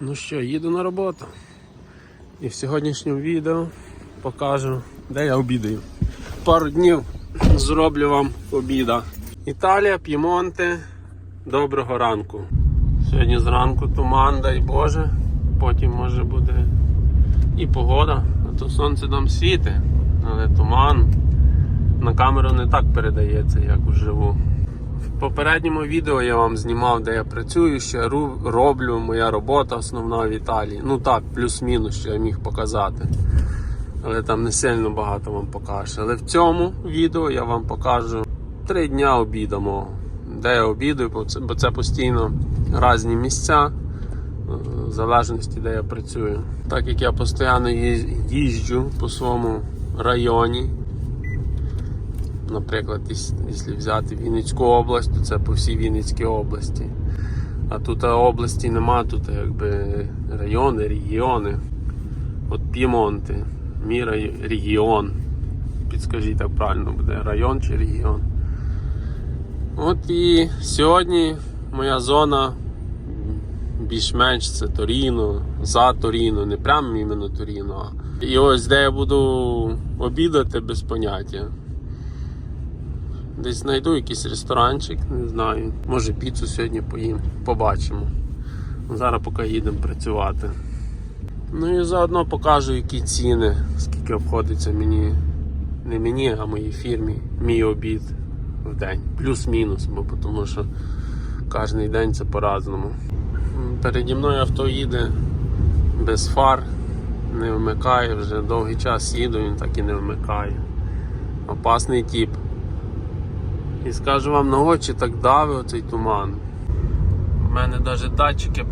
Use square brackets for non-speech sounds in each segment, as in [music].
Ну що, їду на роботу. І в сьогоднішньому відео покажу, де я обідаю. Пару днів зроблю вам обіда. Італія, П'ємонте. Доброго ранку. Сьогодні зранку туман, дай Боже. Потім може буде і погода, а то сонце там світить, але туман на камеру не так передається, як вживу. В попередньому відео я вам знімав, де я працюю, що роблю, моя робота основна в Італії. Ну так, плюс-мінус, що я міг показати. Але там не сильно багато вам покаже. Але в цьому відео я вам покажу три дня обіду мого. Де я обідаю, бо це, бо це постійно різні місця, е, в залежності, де я працюю. Так як я постійно їжджу по своєму районі, Наприклад, якщо взяти Вінницьку область, то це по всій Вінницькій області. А тут області нема, тут якби райони, регіони. От П'ємонти, мій рай- регіон. Підскажіть, як правильно буде, район чи регіон. От і сьогодні моя зона більш-менш це Торіно, за Торіно, не прямо іменно Торіно. І ось де я буду обідати без поняття. Десь знайду якийсь ресторанчик, не знаю. Може піцу сьогодні поїм. Побачимо. Зараз поки їдемо працювати. Ну і заодно покажу, які ціни, скільки обходиться мені, не мені, а моїй фірмі, мій обід в день. Плюс-мінус, бо тому що кожен день це по-разному. Переді мною авто їде без фар, не вмикає, вже довгий час їду, він так і не вмикає. Опасний тип. І скажу вам, на очі так давив оцей туман. У мене навіть датчики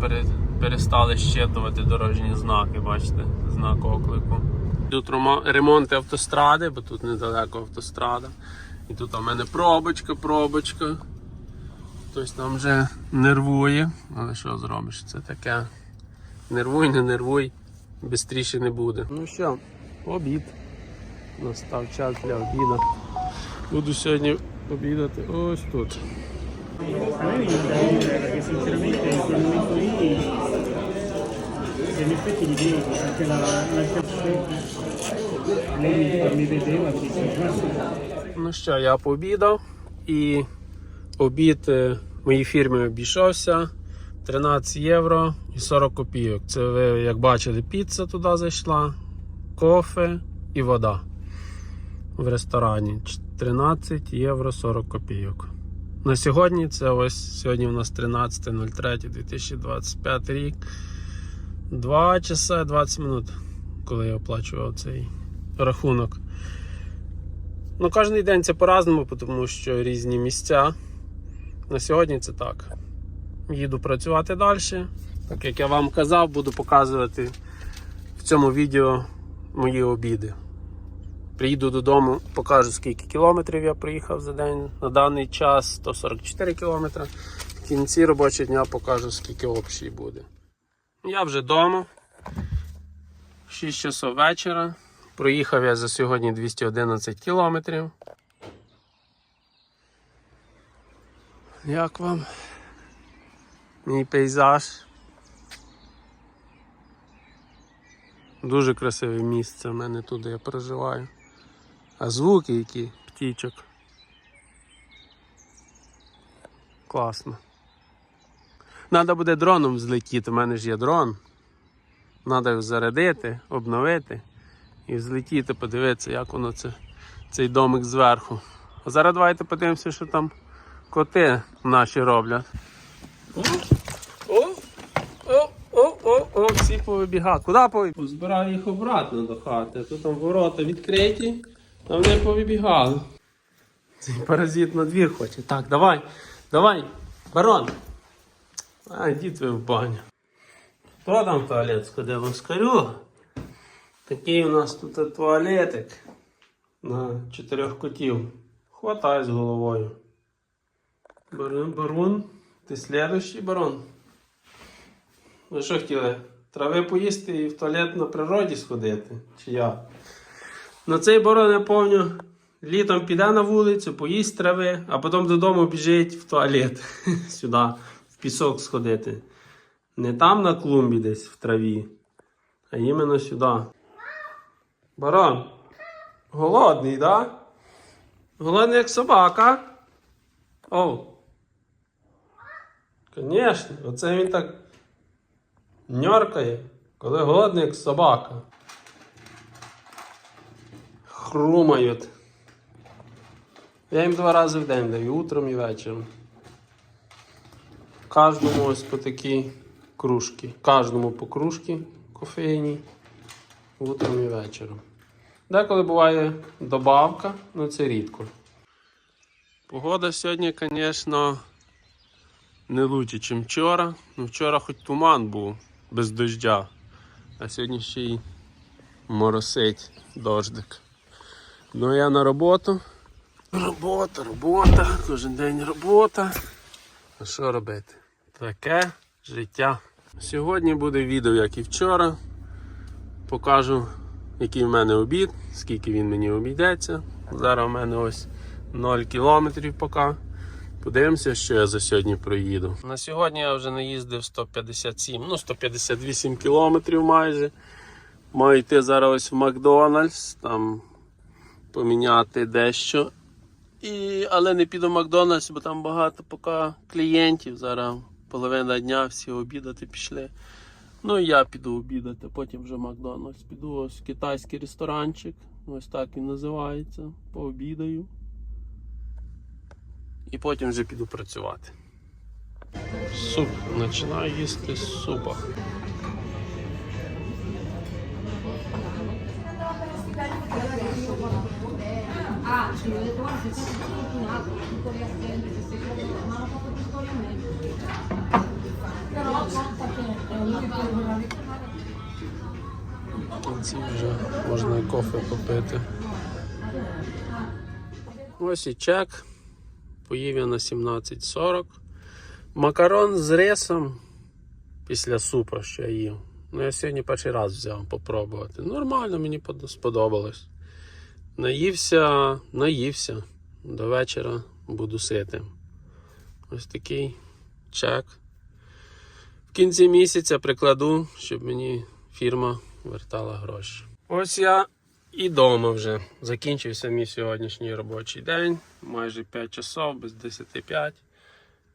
перестали щитувати дорожні знаки, бачите, знак оклику. Тут ремо- ремонти автостради, бо тут недалеко автострада. І тут у мене пробочка, пробочка. Хтось там вже нервує, але що зробиш? Це таке. Нервуй, не нервуй, бистріше не буде. Ну що, обід. Настав час для обіду. Буду сьогодні обідати ось тут. Ну що, я пообідав і обід е, моїй фірмі обійшовся 13 євро і 40 копійок. Це ви, як бачили, піца туди зайшла, кофе і вода в ресторані. 13 євро 40 копійок. На сьогодні це ось сьогодні у нас 13.03.2025 рік. 2 часа 20 минут, коли я оплачував цей рахунок. Ну, кожен день це по-разному, тому що різні місця. На сьогодні це так. Їду працювати далі. Так як я вам казав, буду показувати в цьому відео мої обіди. Приїду додому, покажу скільки кілометрів я проїхав за день. На даний час 144 кілометри. В кінці робочого дня покажу, скільки общий буде. Я вже вдома. 6 часов вечора. Проїхав я за сьогодні 211 кілометрів. Як вам? Мій пейзаж. Дуже красиве місце в мене тут, де я проживаю. А звуки які птічок. Класно. Треба буде дроном злетіти, у мене ж є дрон. Треба його зарядити, обновити і взлетіти, подивитися, як воно це, цей домик зверху. А зараз давайте подивимося, що там коти наші роблять. О, о, о, о, о, о, всі повибігали. Куди повибігали? Збираю їх обратно до хати. Тут там ворота відкриті, а вони повибігали. Цей паразит на двір хоче. Так, давай, давай, барон. А, йдіть ви в баню. Хто там туалет сходив? Оскарю? Такий у нас тут туалетик на чотирьох котів. Хватай з головою. Барон, барон, ти слідущий барон. Ви що хотіли? Трави поїсти і в туалет на природі сходити? Чи я? Ну цей барон, я літом піде на вулицю, поїсть трави, а потім додому біжить в туалет [laughs] сюди, в пісок сходити. Не там на клумбі десь в траві, а іменно сюди. Барон, голодний, да? Голодний як собака. Оу. Звісно, оце він так ньоркає, коли голодний як собака. Хрумають. Я їм два рази в день даю, утром і вечором. Кожному ось по такій кружки. Кожному по кружці кофейній. Утром і вечором. Деколи буває добавка, але це рідко. Погода сьогодні, звісно, не лучше, ніж вчора. Ну, вчора хоч туман був без дождя, а сьогодні ще й моросить дождик. Ну я на роботу. Робота, робота, кожен день робота. А що робити? Таке життя. Сьогодні буде відео, як і вчора. Покажу, який в мене обід, скільки він мені обійдеться. Зараз у мене ось 0 кілометрів поки. Подивимося, що я за сьогодні проїду. На сьогодні я вже наїздив 157, ну 158 кілометрів майже. Маю йти зараз ось в Макдональдс, там поміняти дещо. І, але не піду в Макдональдс, бо там багато поки клієнтів. Зараз половина дня всі обідати пішли. Ну і я піду обідати, потім вже в Макдональдс. Піду ось китайський ресторанчик. Ось так він називається. Пообідаю. І потім вже піду працювати. Суп. Починаю їсти з супа. Ah, conta che è un libro Ці вже можна кофе попити. Ось і чек. Поїв я на 17.40. Макарон з рисом після супа, я їв. Ну, я сьогодні перший раз взяв попробувати. Нормально, мені сподобалось. Наївся, наївся. До вечора буду ситим. Ось такий чек. В кінці місяця прикладу, щоб мені фірма вертала гроші. Ось я і вдома вже. Закінчився мій сьогоднішній робочий день. Майже 5 часов, без 10.5.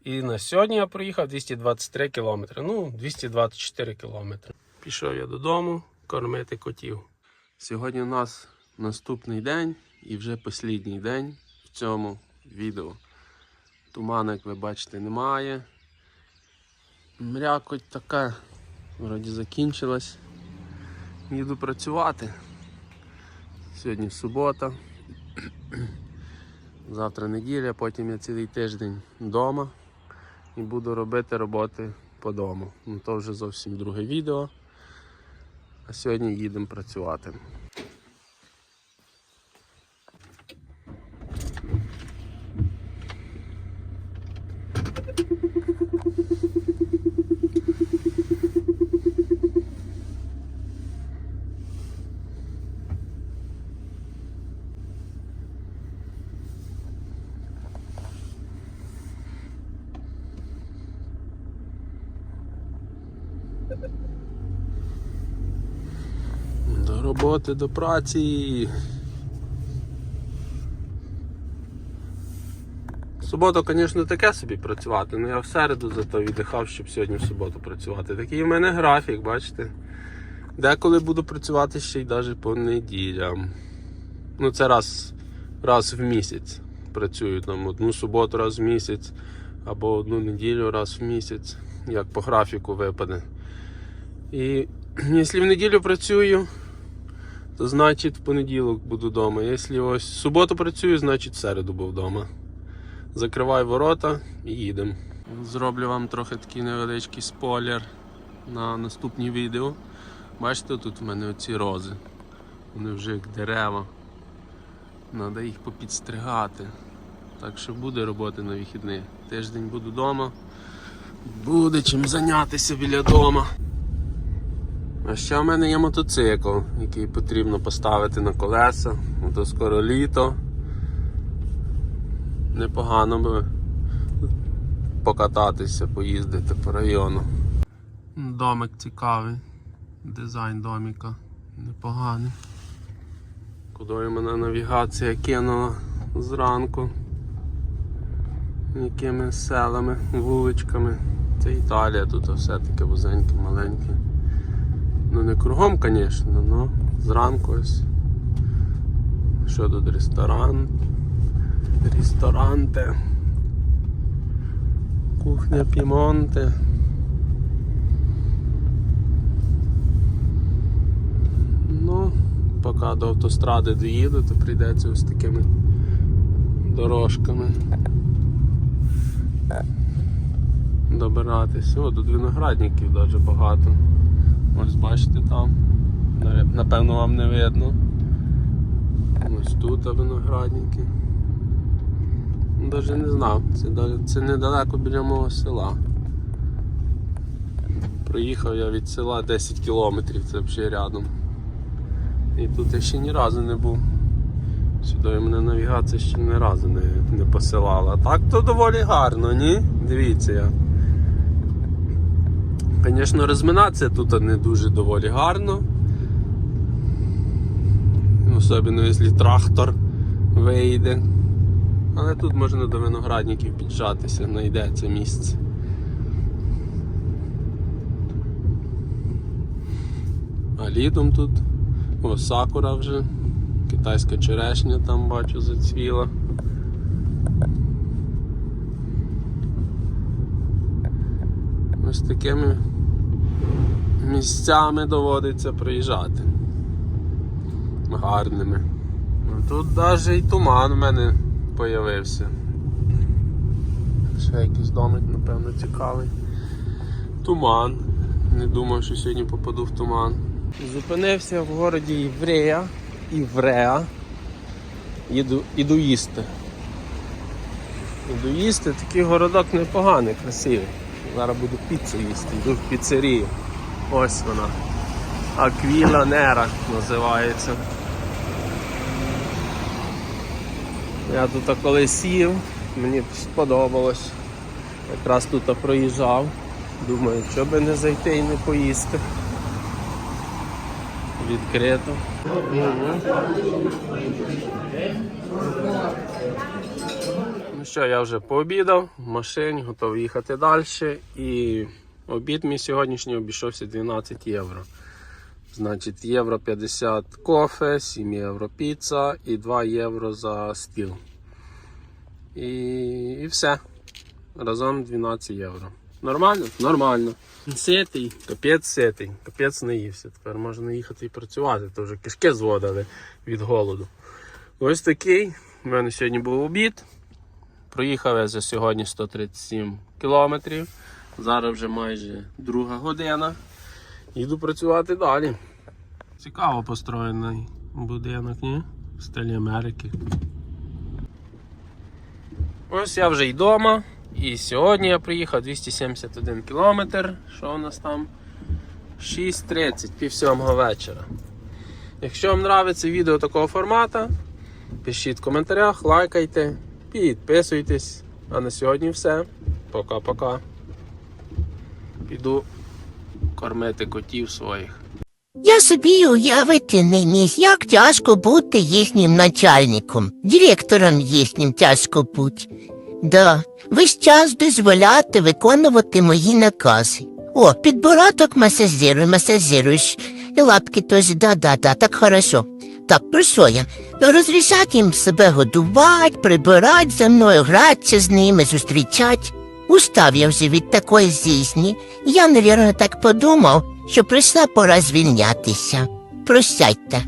І на сьогодні я проїхав 223 кілометри. Ну, 224 кілометри. Пішов я додому кормити котів. Сьогодні у нас наступний день і вже останній день в цьому відео. Туману, як ви бачите, немає. Мрякоть така, вроді закінчилась. Їду працювати. Сьогодні субота. Завтра неділя, потім я цілий тиждень вдома і буду робити роботи по дому. Ну то вже зовсім друге відео. А сьогодні їдемо працювати. До роботи, до праці. Суботу, звісно, таке собі працювати, але я в середу зато віддихав, щоб сьогодні в суботу працювати. Такий в мене графік, бачите. Деколи буду працювати ще й навіть по неділям. Ну, це раз, раз в місяць. Працюю там одну суботу раз в місяць, або одну неділю раз в місяць, як по графіку випаде. І [clears throat] якщо в неділю працюю, значить в понеділок буду вдома. Якщо ось в суботу працюю, значить в середу був вдома. Закриваю ворота і їдемо. Зроблю вам трохи такий невеличкий спойлер на наступні відео. Бачите, тут в мене оці рози. Вони вже як дерева. Треба їх попідстригати. Так що буде роботи на вихідних. Тиждень буду вдома. Буде чим зайнятися біля дома. А ще в мене є мотоцикл, який потрібно поставити на колеса. То скоро літо. Непогано би покататися, поїздити по району. Домик цікавий. Дизайн доміка непоганий. Кудою мене навігація кинула зранку. Якими селами, вуличками. Це Італія, тут все таке вузеньке, маленьке. Ну не кругом, звісно, але зранку ось. Що тут ресторан? Ресторанте. Кухня Пімонте. Ну, поки до автостради доїду, то прийдеться ось такими дорожками добиратися. О, тут виноградників дуже багато. Ось бачите там. Напевно вам не видно. Ось тут виноградники. Навіть не знав. Це, це недалеко біля мого села. Проїхав я від села 10 кілометрів, це взагалі рядом. І тут я ще ні разу не був. Сюди мене навігація ще ні разу не, не посилала. Так то доволі гарно, ні? Дивіться як. Звісно, розминатися тут не дуже доволі гарно. Особливо, якщо трактор вийде. Але тут можна до виноградників піджатися, знайдеться місце. А літом тут о, сакура вже, китайська черешня там бачу зацвіла. Ось такими місцями доводиться приїжджати. Гарними. Ну, Тут навіть і туман у мене появився. Ще якийсь домик, напевно, цікавий. Туман. Не думав, що сьогодні попаду в туман. Зупинився в городі Іврея. Івреа. Їду, іду їсти. Іду їсти, такий городок непоганий, красивий. Зараз буду піцу їсти, йду в піцерію. Ось вона. Аквіла Нера називається. Я тут колись сів, мені сподобалось. Якраз тут проїжджав. Думаю, що би не зайти і не поїсти. Відкрито. Ну що, я вже пообідав в машині, готовий їхати далі. І обід мій сьогоднішній обійшовся 12 євро. Значить, євро 50 кофе, 7 євро піца і 2 євро за стіл. І, і все. Разом 12 євро. Нормально? Нормально. Ситий, капець ситий, капець наївся. Тепер можна їхати і працювати, то вже кишки зводили від голоду. Ось такий. У мене сьогодні був обід. Проїхав я за сьогодні 137 кілометрів. Зараз вже майже друга година. Їду працювати далі. Цікаво построєний будинок, ні? В стилі Америки. Ось я вже й вдома. І сьогодні я приїхав 271 кілометр. Що у нас там? 6.30, пів сьомого вечора. Якщо вам подобається відео такого формату, пишіть в коментарях, лайкайте, підписуйтесь. А на сьогодні все. Пока-пока. Піду кормити котів своїх. Я собі уявити не міг, як тяжко бути їхнім начальником, директором їхнім тяжко бути. Да, весь час дозволяти виконувати мої накази. О, підбороток масажируй, масажируєш. І лапки теж, да-да-да, так хорошо. Так, про що я? Розрішати їм себе годувати, прибирати за мною, гратися з ними, зустрічать. Устав я вже від такої зізні. Я, навірно, так подумав, що прийшла пора звільнятися. Прощайте.